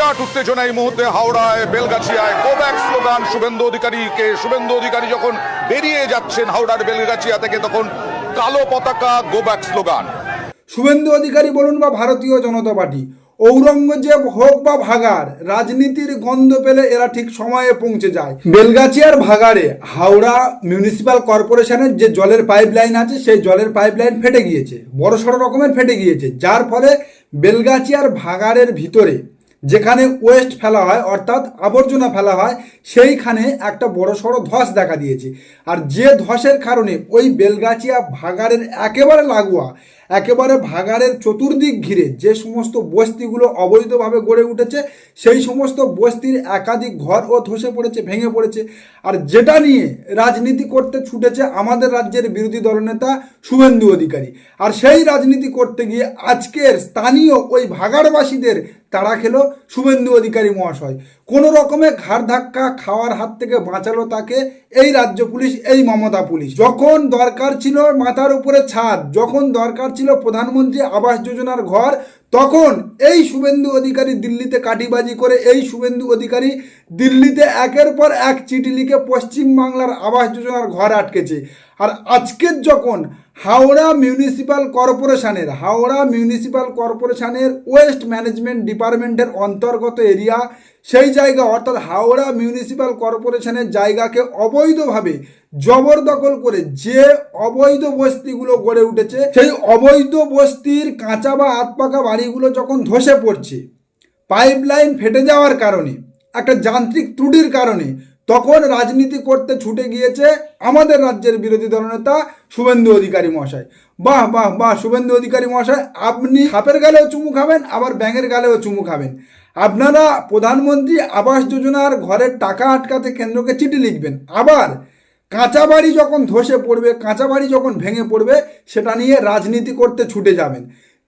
বিরাট উত্তেজনা এই মুহূর্তে হাওড়ায়, বেলগাছিয়ায়। কোব্যাক স্লোগান, শুভেন্দু অধিকারীকে। শুভেন্দু অধিকারী যখন বেরিয়ে যাচ্ছেন হাওড়ার বেলগাছিয়া থেকে, তখন কালো পতাকা গোব্যাক স্লোগান। শুভেন্দু অধিকারী বলুন বা ভারতীয় জনতা পার্টি, ঔরঙ্গজেব হোক বা ভাগার রাজনীতির গন্ধ পেলে এরা ঠিক সময়ে পৌঁছে যায়। বেলগাছিয়ার ভাগাড়ে হাওড়া মিউনিসিপ্যাল কর্পোরেশনের যে জলের পাইপ লাইন আছে, সেই জলের পাইপ লাইন ফেটে গিয়েছে। বড় সড়ো রকমের ফেটে গিয়েছে। যার ফলে বেলগাছিয়ার ভাগাড়ের ভিতরে যেখানে ওয়েস্ট ফেলা হয়, অর্থাৎ আবর্জনা ফেলা হয়, সেইখানে একটা বড় সড়ো ধস দেখা দিয়েছে। আর যে ধসের কারণে ওই বেলগাছিয়া ভাগাড়ের একেবারে লাগোয়া, একেবারে ভাগাড়ের চতুর্দিক ঘিরে যে সমস্ত বস্তিগুলো অবৈধভাবে গড়ে উঠেছে, সেই সমস্ত বস্তির একাধিক ঘর ও ধসে পড়েছে, ভেঙে পড়েছে। আর যেটা নিয়ে রাজনীতি করতে ছুটেছে আমাদের রাজ্যের বিরোধী দলনেতা শুভেন্দু অধিকারী। আর সেই রাজনীতি করতে গিয়ে আজকের স্থানীয় ওই ভাগাড়বাসীদের তাড়া খেলো শুভেন্দু অধিকারী মহাশয়। কোনো রকমে ঘাড় ধাক্কা খাওয়ার হাত থেকে বাঁচালো তাকে এই রাজ্য পুলিশ, এই মমতা পুলিশ। যখন দরকার ছিল মাথার উপরে ছাদ, যখন দরকার ছিল প্রধানমন্ত্রী আবাস যোজনার ঘর, তখন এই শুভেন্দু অধিকারী দিল্লিতে কাটিবাজি করে, এই শুভেন্দু অধিকারী দিল্লিতে একের পর এক চিঠি লিখে পশ্চিমবাংলার আবাস যোজনার ঘর আটকেছে। আর আজকের যখন হাওড়া মিউনিসিপ্যাল কর্পোরেশনের হাওড়া মিউনিসিপ্যাল কর্পোরেশনের ওয়েস্ট ম্যানেজমেন্ট ডিপার্টমেন্টের অন্তর্গত এরিয়া সেই জায়গা, অর্থাৎ হাওড়া মিউনিসিপ্যাল কর্পোরেশনের জায়গাকে অবৈধভাবে জবরদখল করে যে অবৈধ বস্তিগুলো গড়ে উঠেছে, সেই অবৈধ বস্তির কাঁচা বা আতপাকা বাড়িগুলো যখন ধসে পড়ছে পাইপলাইন ফেটে যাওয়ার কারণে, একটা যান্ত্রিক ত্রুটির কারণে তখন রাজনীতি করতে ছুটে গিয়েছে আমাদের রাজ্যের বিরোধী দলনেতা শুভেন্দু অধিকারী মহাশয়। বাহ বাহ বাহ, শুভেন্দু অধিকারী মহাশয়, আপনি সাপের গালেও চুমু খাবেন, আবার ব্যাঙের গালেও চুমু খাবেন। আপনারা প্রধানমন্ত্রী আবাস যোজনার ঘরের টাকা আটকাতে কেন্দ্রকে চিঠি লিখবেন। আবার কাঁচা বাড়ি যখন ধসে পড়বে, কাঁচা বাড়ি যখন ভেঙে পড়বে, সেটা নিয়ে রাজনীতি করতে ছুটে যাবেন।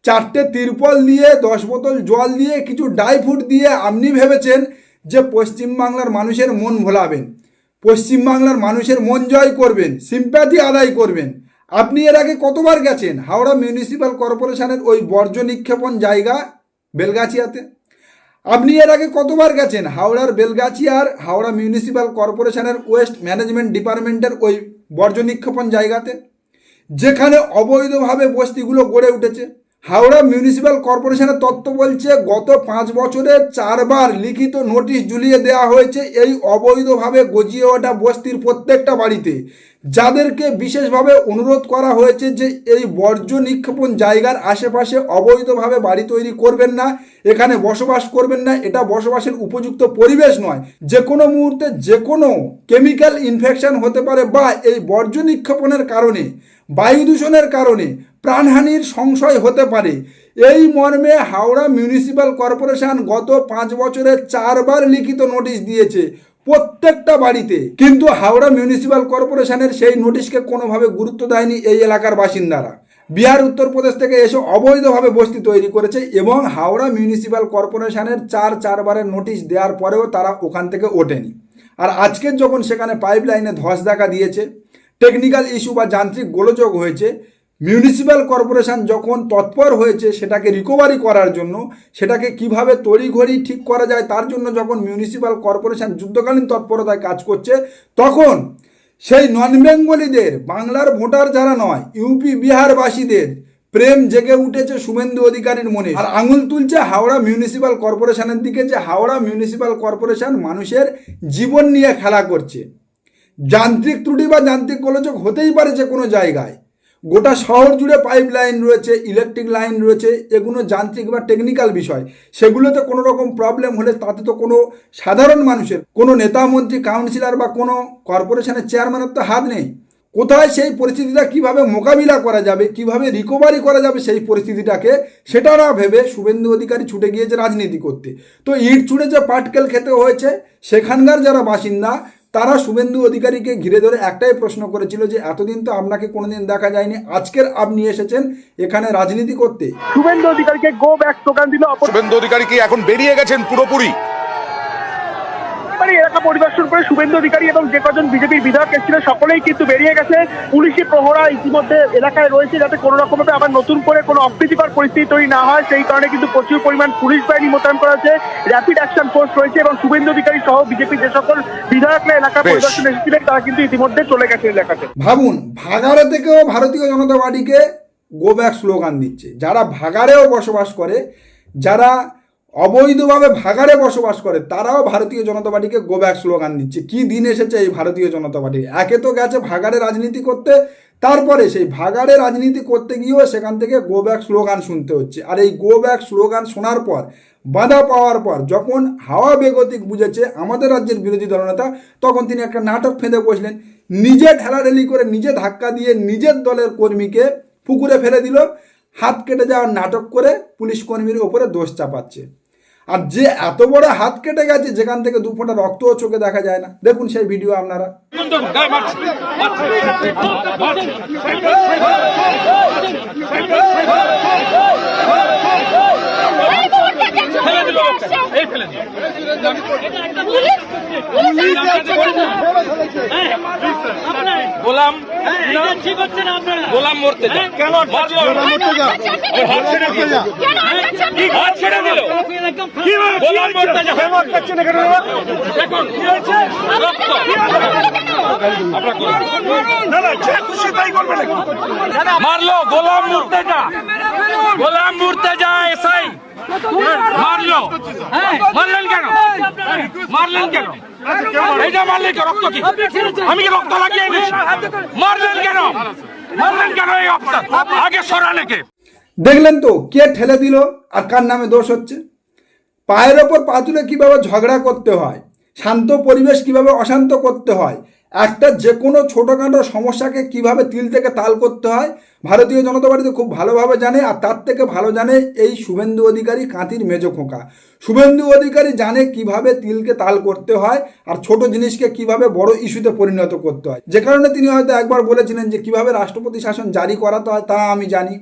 চারটে তিরপল দিয়ে দশ বোতল জল দিয়ে, কিছু ডাই ফ্রুট দিয়ে আপনি ভেবেছেন যে পশ্চিমবাংলার মানুষের মন ভোলাবেন, পশ্চিমবাংলার মানুষের মন জয় করবেন সিম্প্যাথি আদায় করবেন। আপনি এর আগে কতবার গেছেন? হাওড়া মিউনিসিপ্যাল কর্পোরেশনের ওই বর্জ্য নিক্ষেপণ জায়গা বেলগাছিয়াতে? আপনি এর আগে কতবার গেছেন? হাওড়ার বেলগাছিয়ার হাওড়া মিউনিসিপ্যাল কর্পোরেশনের ওয়েস্ট ম্যানেজমেন্ট ডিপার্টমেন্টের ওই বর্জ্য নিক্ষেপণ জায়গাতে? যেখানে অবৈধভাবে বস্তিগুলো গড়ে উঠেছে। হাওড়া মিউনিসিপ্যাল কর্পোরেশনের তত্ত্ব বলছে, গত পাঁচ বছরে চারবার লিখিত নোটিশ ঝুলিয়ে দেওয়া হয়েছে এই অবৈধভাবে গজিয়ে ওঠা বস্তির প্রত্যেকটা বাড়িতে। যাদেরকে বিশেষভাবে অনুরোধ করা হয়েছে যে এই বর্জ্য নিক্ষেপণ জায়গার আশেপাশে অবৈধভাবে বাড়ি তৈরি করবেন না, এখানে বসবাস করবেন না, এটা বসবাসের উপযুক্ত পরিবেশ নয়। যে কোনো মুহূর্তে যে কোনো কেমিক্যাল ইনফেকশন হতে পারে বা এই বর্জ্য নিক্ষেপণের কারণে, বায়ু দূষণের কারণে প্রাণহানির সংশয় হতে পারে। এই মর্মে হাওড়া মিউনিসিপ্যাল কর্পোরেশন গত পাঁচ বছরে চারবার লিখিত নোটিশ দিয়েছে প্রত্যেকটা বাড়িতে। কিন্তু হাওড়া মিউনিসিপ্যাল কর্পোরেশনের সেই নোটিশকে কোনোভাবে গুরুত্ব দেয়নি এই এলাকার বাসিন্দারা। বিহার, উত্তরপ্রদেশ থেকে এসে অবৈধভাবে বস্তি তৈরি করেছে এবং হাওড়া মিউনিসিপ্যাল কর্পোরেশনের চার চারবারের নোটিশ দেওয়ার পরেও তারা ওখান থেকে ওঠেনি। আর আজকের যখন সেখানে পাইপ লাইনে ধস দেখা দিয়েছে, টেকনিক্যাল ইস্যু বা যান্ত্রিক গোলযোগ হয়েছে মিউনিসিপ্যাল কর্পোরেশন যখন তৎপর হয়েছে সেটাকে রিকভারি করার জন্য, সেটাকে কীভাবে তড়িঘড়ি ঠিক করা যায় তার জন্য যখন মিউনিসিপ্যাল কর্পোরেশন যুদ্ধকালীন তৎপরতায় কাজ করছে, তখন সেই নন বেঙ্গলিদের বাংলার ভোটার যারা নয় ইউপি বিহারবাসীদের প্রেম জেগে উঠেছে শুভেন্দু অধিকারীর মনে। আর আঙুল তুলছে হাওড়া মিউনিসিপ্যাল কর্পোরেশনের দিকে যে হাওড়া মিউনিসিপ্যাল কর্পোরেশন মানুষের জীবন নিয়ে খেলা করছে। যান্ত্রিক ত্রুটি বা যান্ত্রিক গোলযোগ হতেই পারে যে কোনো জায়গায়। গোটা শহর জুড়ে পাইপ লাইন রয়েছে ইলেকট্রিক লাইন রয়েছে, এগুলো যান্ত্রিক বা টেকনিক্যাল বিষয়। সেগুলোতে কোনো রকম প্রবলেম হলে তাতে তো কোনো সাধারণ মানুষের, কোনো নেতা মন্ত্রী কাউন্সিলর বা কোনো কর্পোরেশনের চেয়ারম্যানের তো হাত নেই। কোথায় সেই পরিস্থিতিটা, কীভাবে মোকাবিলা করা যাবে, কীভাবে রিকভারি করা যাবে সেই পরিস্থিতিটাকে, সেটা না ভেবে শুভেন্দু অধিকারী ছুটে গিয়েছে রাজনীতি করতে। তো ইট ছুঁড়ে যে পাটকেল খেতে হয়েছে, সেখানকার যারা বাসিন্দা তারা শুভেন্দু অধিকারীকে ঘিরে ধরে একটাই প্রশ্ন করেছিল যে এতদিন তো আপনাকে কোনোদিন দেখা যায়নি আজকের আপনি এসেছেন এখানে রাজনীতি করতে। শুভেন্দু অধিকারীকে গো ব্যাক স্লোগান দিল শুভেন্দু অধিকারী কি এখন বেরিয়ে গেছেন পুরোপুরি? একেবারে এলাকা পরিদর্শন করে শুভেন্দু অধিকারী এবং যে কজন বিজেপির বিধায়ক এসেছিল সকলেই কিন্তু বেরিয়ে গেছে। পুলিশি প্রহরা ইতিমধ্যে এলাকায় রয়েছে যাতে কোনো রকম ভাবে আবার নতুন করে কোনো অপ্রীতিকর পরিস্থিতি তৈরি না হয়। সেই কারণে কিন্তু প্রচুর পরিমাণ পুলিশ বাহিনী মোতায়েন করা হয়েছে। র্যাপিড অ্যাকশন ফোর্স রয়েছে এবং শুভেন্দু অধিকারী সহ বিজেপি যে সকল বিধায়করা এলাকা। পরিদর্শনে এসেছিলেন তারা কিন্তু ইতিমধ্যে চলে গেছে এলাকাতে। ভাবুন ভাগাড়ে থেকেও ভারতীয় জনতা পার্টিকে গো ব্যাক স্লোগান দিচ্ছে। যারা ভাগাড়েও বসবাস করে যারা অবৈধভাবে ভাগাড়ে বসবাস করে, তারাও ভারতীয় জনতা পার্টিকে গো ব্যাক স্লোগান দিচ্ছে। কি দিন এসেছে এই ভারতীয় জনতা পার্টি? একে তো গেছে ভাগাড়ে রাজনীতি করতে, তারপরে সেই ভাগাড়ে রাজনীতি করতে গিয়েও সেখান থেকে গো ব্যাক স্লোগান শুনতে হচ্ছে। আর এই গো ব্যাক স্লোগান শোনার পর, বাধা পাওয়ার পর, যখন হাওয়া বেগতিক বুঝেছে আমাদের রাজ্যের বিরোধী দলনেতা, তখন তিনি একটা নাটক ফেঁদে বসলেন। নিজে ঠেলাঠেলি করে, নিজে ধাক্কা দিয়ে নিজের দলের কর্মীকে পুকুরে ফেলে দিল। হাত কেটে যাওয়ার নাটক করে পুলিশ কর্মীর ওপরে দোষ চাপাচ্ছে। আর যে এত বড় হাত কেটে গেছে যেখান থেকে দু ফোঁটা রক্তও চোখে দেখা যায় না। দেখুন সেই ভিডিও আপনারা। গোলাম গোলাম মরতে যা। কেন ছেড়ে দিল হাত ছেড়ে দিল? কি। মারলো গোলাম মরতে যা গোলাম মরতে যা এসআই। মারলো। মারলেন কেন? মারলেন কেন? এইটা মারলেন কেন রক্ত কি? আমি কি রক্ত লাগিয়ে মারলেন কেন? মারলেন কেন এই অফিসার? আগে সরানেকে দেখলেন তো কে ঠেলে দিল আর কার নামে দোষ হচ্ছে? পায়ের ওপর পা তুলে কীভাবে ঝগড়া করতে হয়? শান্ত পরিবেশ কীভাবে অশান্ত করতে হয়? একটা যে কোনো ছোটোখাটো সমস্যাকে কীভাবে তিল থেকে তাল করতে হয়? ভারতীয় জনতা পার্টিতে খুব ভালোভাবে জানে আর তার থেকে ভালো জানে এই শুভেন্দু অধিকারী কাঁতির মেজো খোঁকা। শুভেন্দু অধিকারী জানে কীভাবে তিলকে তাল করতে হয় আর ছোট জিনিসকে কীভাবে বড় ইস্যুতে পরিণত করতে হয়। যে কারণে তিনি হয়তো একবার বলেছিলেন যে কীভাবে রাষ্ট্রপতি শাসন জারি করাতে হয় তা আমি জানি।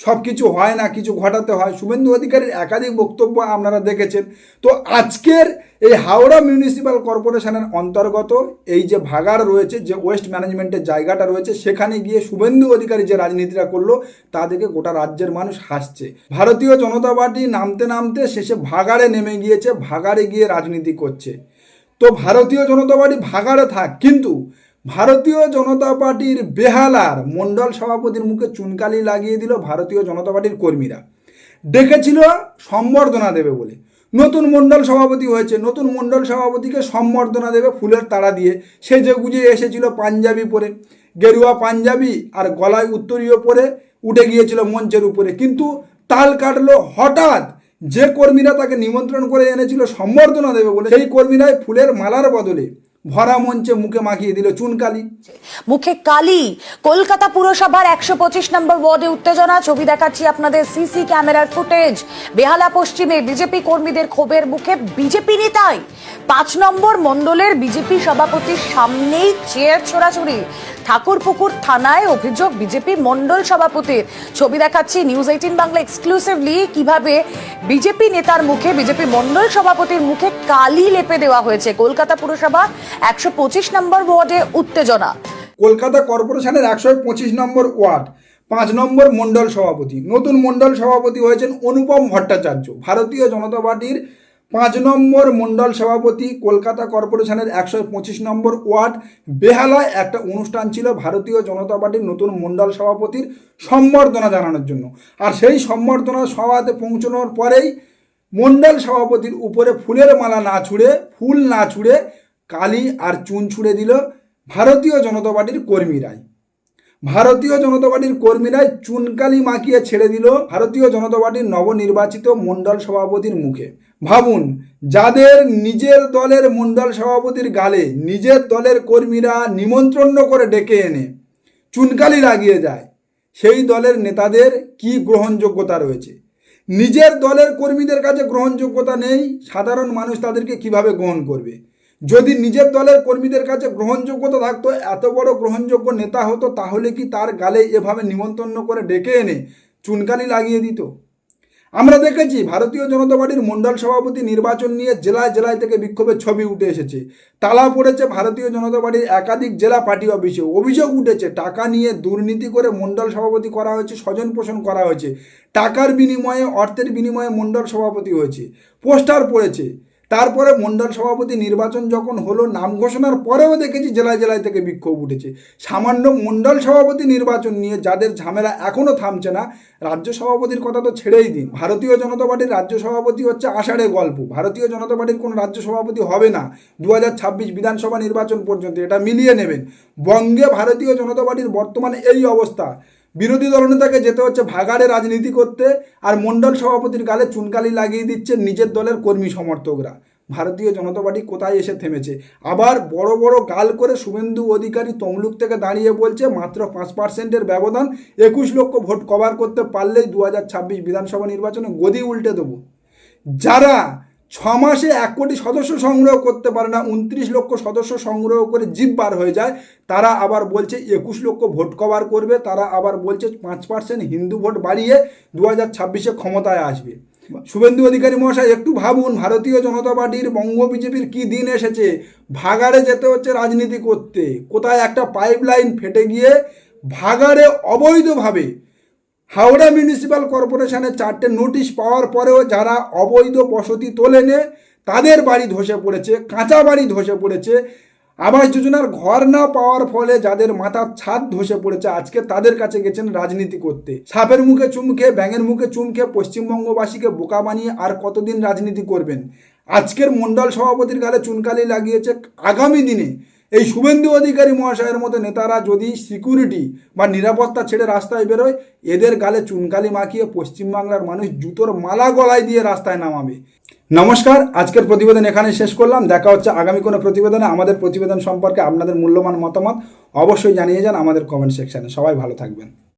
সব কিছু হয় না, কিছু ঘটাতে হয়। শুভেন্দু অধিকারীর একাধিক বক্তব্য আপনারা দেখেছেন। তো আজকের এই হাওড়া মিউনিসিপ্যাল কর্পোরেশনের অন্তর্গত এই যে ভাগাড় রয়েছে, যে ওয়েস্ট ম্যানেজমেন্টের জায়গাটা রয়েছে, সেখানে গিয়ে শুভেন্দু অধিকারী যে রাজনীতিটা করল, তা দেখে গোটা রাজ্যের মানুষ হাসছে। ভারতীয় জনতা পার্টি নামতে নামতে শেষে ভাগাড়ে নেমে গিয়েছে, ভাগাড়ে গিয়ে রাজনীতি করছে। তো ভারতীয় জনতা পার্টি ভাগাড়ে থাক, কিন্তু ভারতীয় জনতা পার্টির বেহালার মণ্ডল সভাপতির মুখে চুনকালি লাগিয়ে দিল ভারতীয় জনতা পার্টির কর্মীরা। ডেকেছিল সম্বর্ধনা দেবে বলে। নতুন মণ্ডল সভাপতি হয়েছে, নতুন মণ্ডল সভাপতিকে সম্বর্ধনা দেবে ফুলের তাড়া দিয়ে। সে যে গুজে এসেছিল পাঞ্জাবি পরে। গেরুয়া পাঞ্জাবি আর গলায় উত্তরীয় পরে উঠে গিয়েছিল মঞ্চের উপরে। কিন্তু তাল কাটলো হঠাৎ যে কর্মীরা তাকে নিমন্ত্রণ করে এনেছিল সম্বর্ধনা দেবে বলে, সেই কর্মীরাই ফুলের মালার বদলে ভরা মঞ্চে মুখে মাখিয়ে দিল চুনকালি মুখে কালি। কলকাতা পুরসভার একশো পঁচিশ নম্বর ওয়ার্ডে উত্তেজনা। ছবি দেখাচ্ছি আপনাদের সিসি ক্যামেরার ফুটেজ। বেহালা পশ্চিমে বিজেপি কর্মীদের ক্ষোভের মুখে বিজেপি নেতাই। পাঁচ নম্বর মণ্ডলের বিজেপি সভাপতির সামনেই চেয়ার ছোড়াছুড়ি। ঠাকুরপুকুর থানায় অভিযোগ বিজেপি মণ্ডল সভাপতির। ছবি দেখাচ্ছি নিউজ এইটিন বাংলা এক্সক্লুসিভলি কীভাবে বিজেপি নেতার মুখে, বিজেপি মণ্ডল সভাপতির মুখে কালি লেপে দেওয়া হয়েছে। কলকাতা পুরসভা একশো পঁচিশ নম্বর ওয়ার্ডে উত্তেজনা। কলকাতা কর্পোরেশনের একশো পঁচিশ নম্বর ওয়ার্ড, পাঁচ নম্বর মণ্ডল সভাপতি। নতুন মণ্ডল সভাপতি হয়েছেন অনুপম ভট্টাচার্য। ভারতীয় জনতা পার্টির পাঁচ নম্বর মণ্ডল সভাপতি কলকাতা কর্পোরেশনের একশো পঁচিশ নম্বর ওয়ার্ড বেহালায় একটা অনুষ্ঠান ছিল ভারতীয় জনতা পার্টির নতুন মণ্ডল সভাপতির সম্বর্ধনা জানানোর জন্য। আর সেই সম্বর্ধনা সভাতে পৌঁছানোর পরেই মণ্ডল সভাপতির উপরে ফুলের মালা না ছুঁড়ে, ফুল না ছুঁড়ে কালি আর চুন ছুঁড়ে দিল ভারতীয় জনতা পার্টির কর্মীরাই। ভারতীয় জনতা পার্টির কর্মীরাই চুনকালি মাখিয়ে ছেড়ে দিল ভারতীয় জনতা পার্টির নবনির্বাচিত মণ্ডল সভাপতির মুখে। ভাবুন, যাদের নিজের দলের মণ্ডল সভাপতির গালে নিজের দলের কর্মীরা নিমন্ত্রণ করে ডেকে এনে চুনকালি লাগিয়ে যায়, সেই দলের নেতাদের কি গ্রহণযোগ্যতা রয়েছে? নিজের দলের কর্মীদের কাছে গ্রহণযোগ্যতা নেই, সাধারণ মানুষ তাদেরকে কীভাবে গ্রহণ করবে? যদি নিজের দলের কর্মীদের কাছে গ্রহণযোগ্যতা থাকতো, এত বড় গ্রহণযোগ্য নেতা হতো, তাহলে কি তার গালে এভাবে নিমন্ত্রণ করে ডেকে এনে চুনকালি লাগিয়ে দিত? আমরা দেখেছি ভারতীয় জনতা পার্টির মণ্ডল সভাপতি নির্বাচন নিয়ে জেলায় জেলায় থেকে বিক্ষোভের ছবি উঠে এসেছে। তালা পড়েছে ভারতীয় জনতা পার্টির একাধিক জেলা পার্টি অফিসে। অভিযোগ উঠেছে, টাকা নিয়ে দুর্নীতি করে মণ্ডল সভাপতি করা হয়েছে, স্বজন পোষণ করা হয়েছে। টাকার বিনিময়ে, অর্থের বিনিময়ে মণ্ডল সভাপতি হয়েছে। পোস্টার পড়েছে তারপরে মণ্ডল সভাপতি নির্বাচন যখন হলো, নাম ঘোষণার পরেও দেখেছি জেলায় জেলায় থেকে বিক্ষোভ উঠেছে। সামান্য মণ্ডল সভাপতি নির্বাচন নিয়ে যাদের ঝামেলা এখনও থামছে না, রাজ্য সভাপতির কথা তো ছেড়েই দিন। ভারতীয় জনতা পার্টির রাজ্য সভাপতি হচ্ছে আষাঢ়ে গল্প। ভারতীয় জনতা পার্টির কোনো রাজ্য সভাপতি হবে না। দু হাজার ছাব্বিশ বিধানসভা নির্বাচন পর্যন্ত এটা মিলিয়ে নেবেন। বঙ্গে ভারতীয় জনতা পার্টির বর্তমানে এই অবস্থা। বিরোধী দলনেতাকে যেতে হচ্ছে ভাগাড়ে রাজনীতি করতে, আর মণ্ডল সভাপতির গালে চুনকালি লাগিয়ে দিচ্ছে নিজের দলের কর্মী সমর্থকরা। ভারতীয় জনতা পার্টি কোথায় এসে থেমেছে? আবার বড় বড় গাল করে শুভেন্দু অধিকারী তমলুক থেকে দাঁড়িয়ে বলছে, মাত্র পাঁচ পার্সেন্টের ব্যবধান, একুশ লক্ষ ভোট কভার করতে পারলেই দু হাজার ছাব্বিশ বিধানসভা নির্বাচনে গদি উল্টে দেবো। যারা ছ মাসে এক কোটি সদস্য সংগ্রহ করতে পারে না, উনত্রিশ লক্ষ সদস্য সংগ্রহ করে জিপ বার হয়ে যায়। তারা আবার বলছে একুশ লক্ষ ভোট কভার করবে, তারা আবার বলছে পাঁচ পার্সেন্ট হিন্দু ভোট বাড়িয়ে দু হাজার ছাব্বিশে ক্ষমতায় আসবে। শুভেন্দু অধিকারী মহাশয়, একটু ভাবুন, ভারতীয় জনতা পার্টির বঙ্গ বিজেপির কি দিন এসেছে? ভাগাড়ে যেতে হচ্ছে রাজনীতি করতে। কোথায় একটা পাইপলাইন ফেটে গিয়ে ভাগাড়ে অবৈধভাবে হাওড়া মিউনিসিপ্যাল কর্পোরেশনের চারটে নোটিশ পাওয়ার পরেও যারা অবৈধ বসতি তোলেনে, তাদের বাড়ি ধসে পড়েছে, কাঁচা বাড়ি ধসে পড়েছে। আবাস যোজনার ঘর না পাওয়ার ফলে যাদের মাথার ছাদ ধসে পড়েছে, আজকে তাদের কাছে গেছেন রাজনীতি করতে। সাপের মুখে চুমকে, ব্যাঙের মুখে চুমকে পশ্চিমবঙ্গবাসীকে বোকা বানিয়ে আর কতদিন রাজনীতি করবেন? আজকের মণ্ডল সভাপতির গালে চুনকালি লাগিয়েছে আগামী দিনে। এই শুভেন্দু অধিকারী মহাশয়ের মতো নেতারা যদি সিকিউরিটি বা নিরাপত্তা ছেড়ে রাস্তায় বেরোয়, এদের গালে চুনকালি মাখিয়ে পশ্চিমবাংলার মানুষ জুতোর মালা গলায় দিয়ে রাস্তায় নামাবে। নমস্কার, আজকের প্রতিবেদন এখানে শেষ করলাম। দেখা হচ্ছে আগামী কোনো প্রতিবেদনে। আমাদের প্রতিবেদন সম্পর্কে আপনাদের মূল্যবান মতামত অবশ্যই জানিয়ে যান আমাদের কমেন্ট সেকশানে সবাই ভালো থাকবেন।